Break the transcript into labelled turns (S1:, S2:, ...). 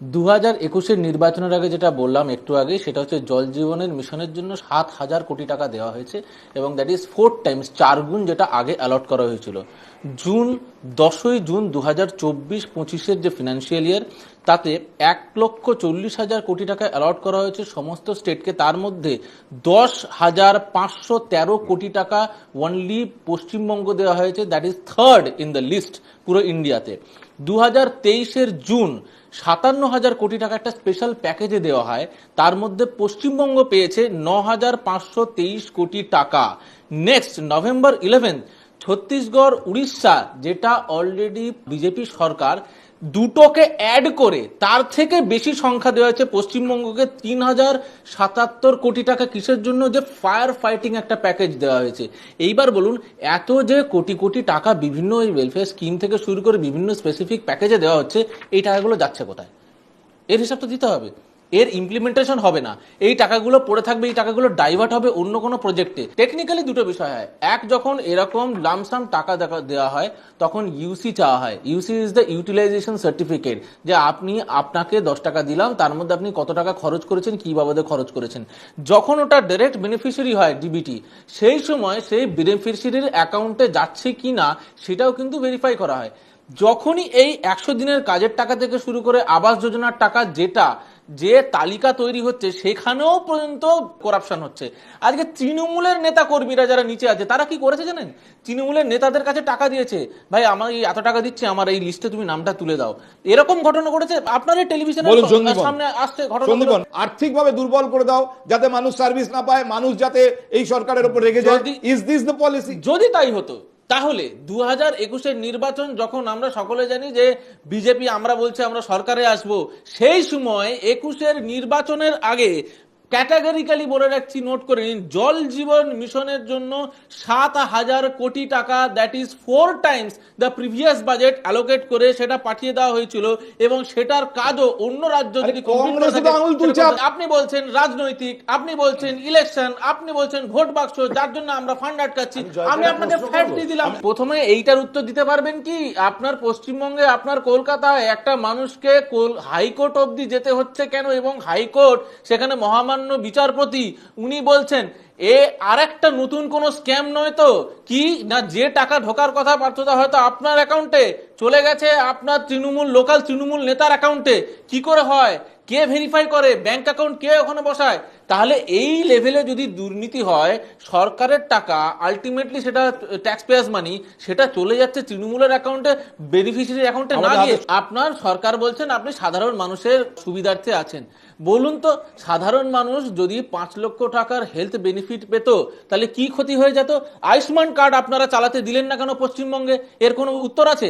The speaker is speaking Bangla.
S1: দু হাজার একুশের নির্বাচনের আগে যেটা বললাম একটু আগে, সেটা হচ্ছে জল জীবনের মিশনের জন্য সাত হাজার কোটি টাকা দেওয়া হয়েছে এবং দ্যাট ইজ ফোর টাইমস চার গুণ যেটা আগে অ্যালট করা হয়েছিল। জুন, দশই জুন দু হাজার চব্বিশ, পঁচিশের যে ফিনান্সিয়াল ইয়ার তাতে এক লক্ষ চল্লিশ হাজার কোটি টাকা অ্যালট করা হয়েছে সমস্ত স্টেটকে তার মধ্যে দশ হাজার পাঁচশো তেরো কোটি টাকা অনলি পশ্চিমবঙ্গ দেওয়া হয়েছে that is third in the list পুরো ইন্ডিয়াতে দু হাজার তেইশের জুন সাতান্ন হাজার কোটি টাকা একটা স্পেশাল প্যাকেজে দেওয়া হয়। তার মধ্যে পশ্চিমবঙ্গ পেয়েছে ন হাজার পাঁচশো তেইশ কোটি টাকা। Next November eleven Chhattisgarh, Orissa, যেটা অলরেডি বিজেপি সরকার দুটোকে অ্যাড করে তার থেকে বেশি সংখ্যা দেওয়া হয়েছে পশ্চিমবঙ্গকে তিন হাজার সাতাত্তর কোটি টাকা কিসের জন্য যে ফায়ার ফাইটিং একটা প্যাকেজ দেওয়া হয়েছে। এইবার বলুন, এত যে কোটি কোটি টাকা বিভিন্ন এই ওয়েলফেয়ার স্কিম থেকে শুরু করে বিভিন্ন স্পেসিফিক প্যাকেজে দেওয়া হচ্ছে, এই টাকাগুলো যাচ্ছে কোথায়? এর হিসাব তো দিতে হবে। এর ইমপ্লিমেন্টেশন হবে না। এই টাকাগুলো পড়ে থাকবে, এই টাকাগুলো ডাইভার্ট হবে অন্য কোনো প্রজেক্টে টেকনিক্যালি দুটো বিষয় হয়। এক, যখন এরকম লামসাম টাকা দেওয়া হয়, তখন ইউসি চাওয়া হয়। UC is the utilization certificate যে আপনি আপনাকে দশ টাকা দিলাম, তার মধ্যে আপনি কত টাকা খরচ করেছেন, কি বাবদে খরচ করেছেন। যখন ওটা ডাইরেক্ট বেনিফিশিয়ারি হয় ডিবিটি সেই সময় সেই বেনিফিশিয়ারির অ্যাকাউন্টে যাচ্ছে কি না সেটাও কিন্তু ভেরিফাই করা হয়। যখনই এই একশো দিনের কাজের টাকা থেকে শুরু করে আবাস যোজনার টাকা যেটা যে তালিকা তৈরি হচ্ছে সেখানেও পর্যন্ত করাপশন হচ্ছে। আজকে তৃণমূলের নেতা কর্মীরা যারা নিচে আছে তারা কি করেছে জানেন? তৃণমূলের নেতাদের কাছে টাকা দিয়েছে ভাই আমার এই এত টাকা দিচ্ছে আমার এই লিস্টে তুমি নামটা তুলে দাও। এরকম ঘটনা ঘটেছে আপনার এই টেলিভিশনের সামনে আসছে ঘটনা
S2: আর্থিকভাবে দুর্বল করে দাও যাতে মানুষ সার্ভিস না পায় মানুষ যাতে এই সরকারের উপর রেগে যায়। ইজ দিস দ্য পলিসি
S1: যদি তাই হতো তাহলে দু হাজার একুশের নির্বাচন যখন আমরা সকলে জানি যে বিজেপি আমরা বলছি আমরা সরকারে আসব, সেই সময় একুশের নির্বাচনের আগে ক্যাটাগরিক্যালি বলে রাখছি নোট করে নিন জল জীবন মিশনের জন্য সাত হাজার কোটি টাকা that is four times the previous budget allocate করে সেটা পাঠিয়ে দেওয়া হয়েছিল এবং সেটার কাজও অন্য রাজ্য যদি আপনি বলছেন রাজনৈতিক আপনি বলছেন ইলেকশন আপনি বলছেন ভোট বাক্স যার জন্য আমরা ফান্ড আটকাচ্ছি। আমি আপনাকে ফ্যাট দিয়ে দিলাম। প্রথমে এইটার উত্তর দিতে পারবেন কি? আপনার পশ্চিমবঙ্গে আপনার কলকাতায় একটা মানুষকে কোল- হাইকোর্ট অব্দি যেতে হচ্ছে কেন? এবং হাইকোর্ট সেখানে মহামান্য বিচারপতি উনি বলছেন এ আর একটা নতুন কোন স্ক্যাম নয় তো? কি? না যে টাকা ঢোকার কথা পার্থদা হয়তো আপনার অ্যাকাউন্টে চলে গেছে আপনার তৃণমূল লোকাল তৃণমূল নেতার অ্যাকাউন্টে কি করে হয়? কে ভেরিফাই করে? ব্যাংক অ্যাকাউন্ট কে ওখানে বসায়? তাহলে এই লেভেলে যদি দুর্নীতি হয় সরকারের টাকা আলটিমেটলি সেটা ট্যাক্স পেয়ার্স মানি সেটা চলে যাচ্ছে তৃণমূলের অ্যাকাউন্টে বেনিফিশিয়ারি অ্যাকাউন্টে না গিয়ে। আপনার সরকার বলছেন আপনি সাধারণ মানুষের সুবিধার্থে আছেন। বলুন তো সাধারণ মানুষ যদি পাঁচ লক্ষ টাকার হেলথ বেনিফিট পেত, তাহলে কি ক্ষতি হয়ে যেত? আয়ুষ্মান কার্ড আপনারা চালাতে দিলেন না কেন পশ্চিমবঙ্গে? এর কোনো উত্তর আছে?